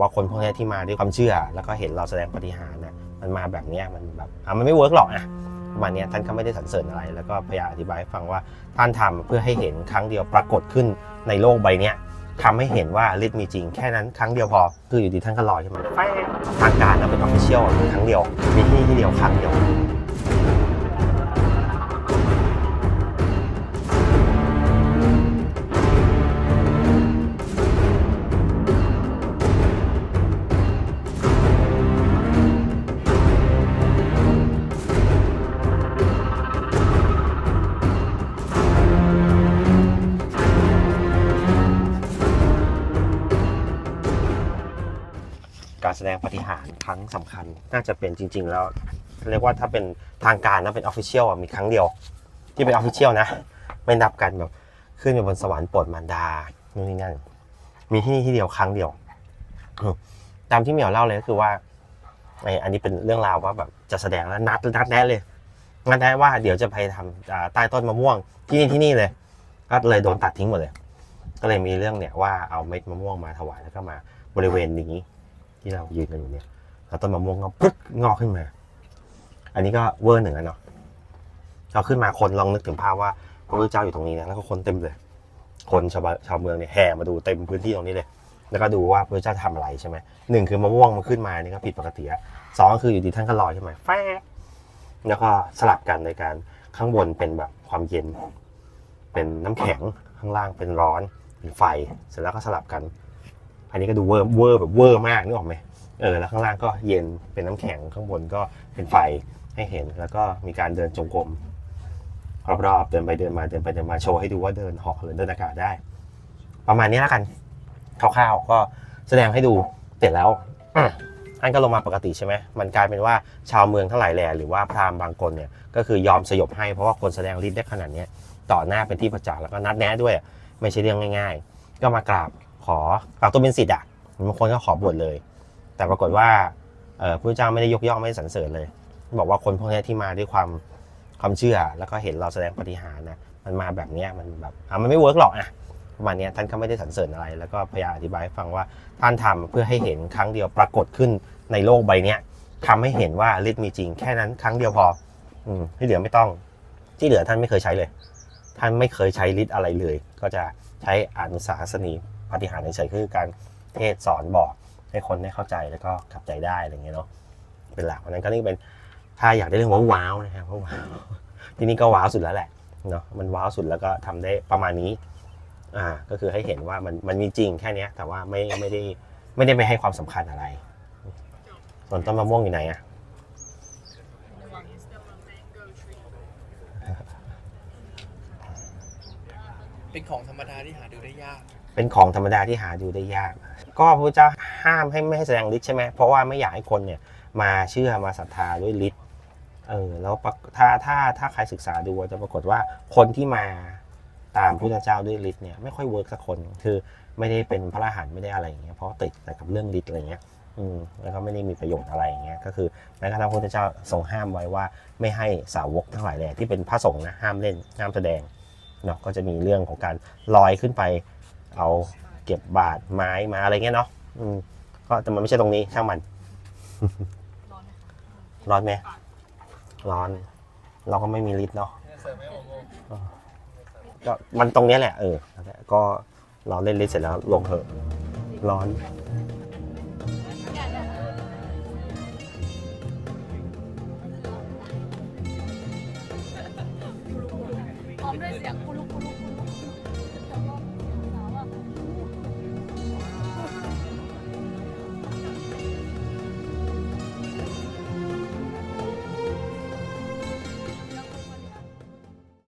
ว่าคนพวกนี้ที่มาด้วยความเชื่อ แล้วก็เห็นเราแสดงปฏิหาร์นะมันมาแบบนี้มันแบบอะมันไม่เวิร์กหรอกนะประมาณเนี้ยท่านก็ไม่ได้สรรเสริญอะไร แล้วก็พยายามอธิบายให้ฟังว่าท่านทำเพื่อให้เห็นครั้งเดียวปรากฏขึ้นในโลกใบเนี้ยทำให้เห็นว่าฤทธิ์มีจริงแค่นั้นครั้งเดียวพอ คืออยู่ดีท่านก็ลอยขึ้นมาทางการนะเป็นออฟฟิเชียลครั้งเดียวมีที่ที่เดียวครั้งเดียว แสดงปฏิหารครั้งสำคัญ น่าจะเป็นจริง ๆ แล้ว เรียกว่าถ้าเป็นทางการนะเป็นออฟฟิเชียลมีครั้งเดียว ที่เป็นออฟฟิเชียลนะ ไม่นับกันแบบขึ้นไปบนสวรรค์โปรดมารดานู่นนี่นั่นมีที่นี่ที่เดียวครั้งเดียวตามที่เหมียวเล่าเลยก็คือว่าไออันนี้เป็นเรื่องราวว่าแบบจะแสดงแล้วนัดนัดแนะเลยนัดแนะว่าเดี๋ยวจะไปทำอ่าใต้ต้นมะม่วงที่นี่ที่นี่เลยก็เลยโดนตัดทิ้งหมดเลย ก็เลยมีเรื่องเนี่ยว่าเอาเม็ดมะม่วงมาถวายแล้วก็มาบริเวณนี้ ที่เรายืนกันอยู่เนี่ยแล้วต้นมะม่วงก็ปึ๊กงอกขึ้นมา อันนี้ก็เวอร์หนึ่งแล้วเนาะเราขึ้นมาคนลองนึกถึงภาพว่าพระพุทธเจ้าอยู่ตรงนี้นะแล้วก็คนเต็มเลย คนชาวชาวเมืองเนี่ยแห่มาดูเต็มพื้นที่ตรงนี้เลย แล้วก็ดูว่าพระพุทธเจ้าทำอะไรใช่ไหมหนึ่งคือมะม่วงมันขึ้นมานี่ก็ผิดปกติอะสองก็คืออยู่ดีท่านก็ลอยขึ้นมแฟแล้วก็สลับกันในการข้างบนเป็นแบบความเย็น เป็นน้ำแข็งข้างล่างเป็นร้อนเป็นไฟ เสร็จแล้วก็สลับกัน อันนี้ก็ดูเวอร์เวอร์แบบเวอร์มากนึกออกไหมเออแล้วข้างล่างก็เย็นเป็นน้ำแข็งข้างบนก็เป็นไฟให้เห็นแล้วก็มีการเดินจงกรมรอบๆเดินไปเดินมาเดินไปเดินมาโชว์ให้ดูว่าเดินหาะหรือเดินอากาศได้ ประมาณนี้แล้วกันคร่าวๆก็แสดงให้ดูเสร็จแล้วอืมอันก็ลงมาปกติใช่ไหมมันกลายเป็นว่าชาวเมืองทั้งหลายแหล่หรือว่าพราหมณ์บางคนเนี่ยก็คือยอมสยบให้เพราะว่าคนแสดงฤทธิ์ได้ขนาดนี้ต่อหน้าเป็นที่ประจักษ์แล้วก็นัดแนะด้วย ไม่ใช่เรื่องง่าย ๆ ก็มากราบ ขอกราบตัวเป็นสิทธิ์อะบางคนก็ขอบวชเลย แต่ปรากฏว่าเอ่อพระเจ้าไม่ได้ยกย่องไม่ได้สรรเสริญเลย บอกว่าคนพวกนี้ที่มาด้วยความความเชื่อแล้วก็เห็นเราแสดงปฏิหารนะมันมาแบบนี้มันแบบอะมันไม่เวิร์กหรอกอะประมาณนี้ท่านก็ไม่ได้สรรเสริญอะไร แล้วก็พยายามอธิบายให้ฟังว่าท่านทำเพื่อให้เห็นครั้งเดียวปรากฏขึ้นในโลกใบเนี้ยทำให้เห็นว่าฤทธิ์มีจริงแค่นั้นครั้งเดียวพออืมที่เหลือไม่ต้อง ที่เหลือท่านไม่เคยใช้เลย ท่านไม่เคยใช้ฤทธิ์อะไรเลย ก็จะใช้อนุสาสนี ปฏิหารเฉยๆคือการเทศสอนบอกให้คนได้เข้าใจแล้วก็ขับใจได้อะไรเงี้ยเนาะเป็นหลักเพราะนั้นก็นี่เป็นถ้าอยากได้เรื่องว้าวๆนะครับเพราะว้าวที่นี่ก็ว้าวสุดแล้วแหละเนาะมันว้าวสุดแล้วก็ทำได้ประมาณนี้อ่าก็คือให้เห็นว่ามันมันมีจริงแค่เนี้ยแต่ว่าไม่ไม่ได้ไม่ได้ไปให้ความสำคัญอะไร ส่วนต้นมะม่วงอยู่ไหนอะเป็นของธรรมดาที่หาดูได้ยาก เป็นของธรรมดาที่หาดูได้ยาก ก็พระเจ้าห้ามให้ไม่ให้แสดงฤทธิ์ใช่ไหมเพราะว่าไม่อยากให้คนเนี่ยมาเชื่อมาศรัทธาด้วยฤทธิ์เออแล้วถ้าถ้าถ้าใครศึกษาดูจะปรากฏว่าคนที่มาตามพุทธเจ้าด้วยฤทธิ์เนี่ยไม่ค่อยเวิร์กสักคนคือไม่ได้เป็นพระอรหันต์ไม่ได้อะไรอย่างเงี้ยเพราะติดแต่กับเรื่องฤทธิ์อะไรเงี้ยอืมแล้วก็ไม่ได้มีประโยชน์อะไรอย่างเงี้ยก็คือแม้กระทั่งพระพุทธเจ้าทรงห้ามไว้ว่าไม่ให้สาวกทั้งหลายแหล่ที่เป็นพระสงฆ์นะห้ามเล่นห้ามแสดงเนาะก็จะมีเรื่องของการลอยขึ้นไป เอาเก็บบาดไม้มาอะไรเงี้ยเนาะอืมก็แต่มันไม่ใช่ตรงนี้ช่างมัน ร้อนไหมร้อน เราก็ไม่มีลิตรเนาะก็มันตรงเนี้ยแหละเออนั่นแหละก็เราเล่นลิตรเสร็จแล้วลงเถอะร้อนพร้อมด้วยเสียงกุลุกกุลุก